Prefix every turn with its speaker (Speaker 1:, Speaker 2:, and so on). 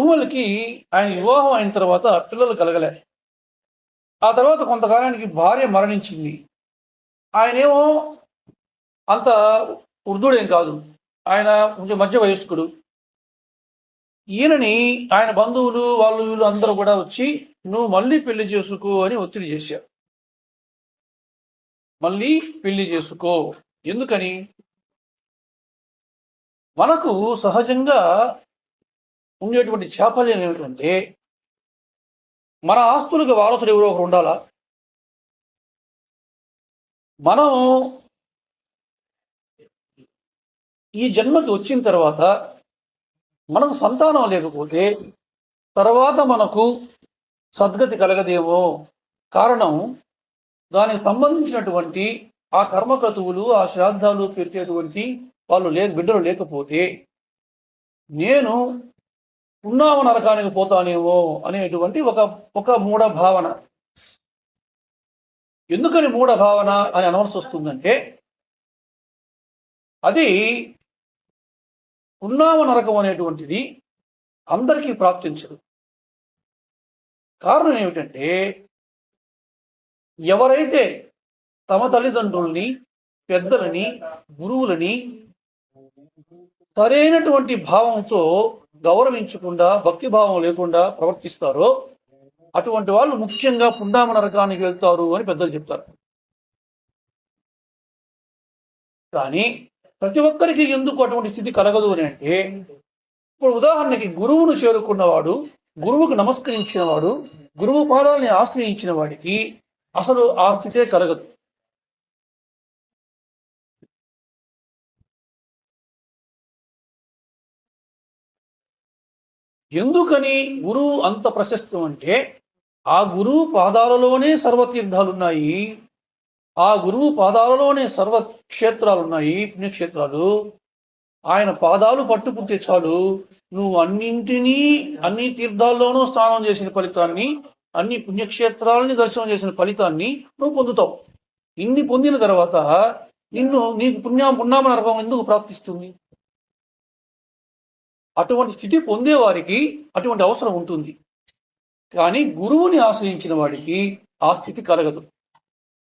Speaker 1: భూములకి ఆయన వివాహం అయిన తర్వాత పిల్లలు కలగలే. ఆ తర్వాత కొంతకాలానికి భార్య మరణించింది. ఆయనేమో అంత వృద్ధుడేం కాదు. ఆయన కొంచెం మధ్య వయస్కుడు. ఈయనని ఆయన బంధువులు వాళ్ళు వీళ్ళు అందరూ కూడా వచ్చి నువ్వు మళ్ళీ పెళ్ళి చేసుకో అని ఒత్తిడి చేశారు. మళ్ళీ పెళ్ళి చేసుకో. ఎందుకని? మనకు సహజంగా ఉండేటువంటి చాపల్యం ఏమిటంటే మన ఆస్తులకు వారసుడు ఎవరో ఒకరు ఉండాలా? మనం ఈ జన్మకి వచ్చిన తర్వాత మనకు సంతానం లేకపోతే తర్వాత మనకు సద్గతి కలగదేమో కారణం దానికి సంబంధించినటువంటి ఆ కర్మకతువులు ఆ శ్రాద్ధాలు పెట్టేటువంటి వాళ్ళు లే బిడ్డలు లేకపోతే నేను ఉన్నామ నరకానికి పోతానేమో అనేటువంటి ఒక ఒక మూఢ భావన. ఎందుకని మూఢ భావన అని అనవలసి వస్తుందంటే అది ఉన్నామ నరకం అనేటువంటిది అందరికీ ప్రాప్తించదు. కారణం ఏమిటంటే ఎవరైతే తమ తల్లిదండ్రుల్ని పెద్దలని గురువులని సరైనటువంటి భావంతో గౌరవించకుండా భక్తి భావం లేకుండా ప్రవర్తిస్తారో అటువంటి వాళ్ళు ముఖ్యంగా పుండామ నరకానికి వెళ్తారు అని పెద్దలు చెప్తారు. కానీ ప్రతి ఒక్కరికి ఎందుకు అటువంటి స్థితి కలగదు అని అంటే ఇప్పుడు ఉదాహరణకి గురువును చేరుకున్నవాడు గురువుకు నమస్కరించిన వాడు గురువు పాదాలని ఆశ్రయించిన వాడికి అసలు ఆ స్థితే కలగదు. ఎందుకని గురువు అంత ప్రశస్తం అంటే ఆ గురువు పాదాలలోనే సర్వతీర్థాలున్నాయి. ఆ గురువు పాదాలలోనే సర్వక్షేత్రాలు ఉన్నాయి పుణ్యక్షేత్రాలు. ఆయన పాదాలు పట్టుకుంటే చాలు. నువ్వు అన్నింటినీ అన్ని తీర్థాల్లోనూ స్నానం చేసిన ఫలితాన్ని అన్ని పుణ్యక్షేత్రాలని దర్శనం చేసిన ఫలితాన్ని నువ్వు పొందుతావు. ఇన్ని పొందిన తర్వాత నిన్ను నీకు పుణ్యం పుణ్యామ నరకం ఎందుకు ప్రాప్తిస్తుంది? అటువంటి స్థితి పొందేవారికి అటువంటి అవసరం ఉంటుంది. కానీ గురువుని ఆశ్రయించిన వాడికి ఆ స్థితి కలగదు.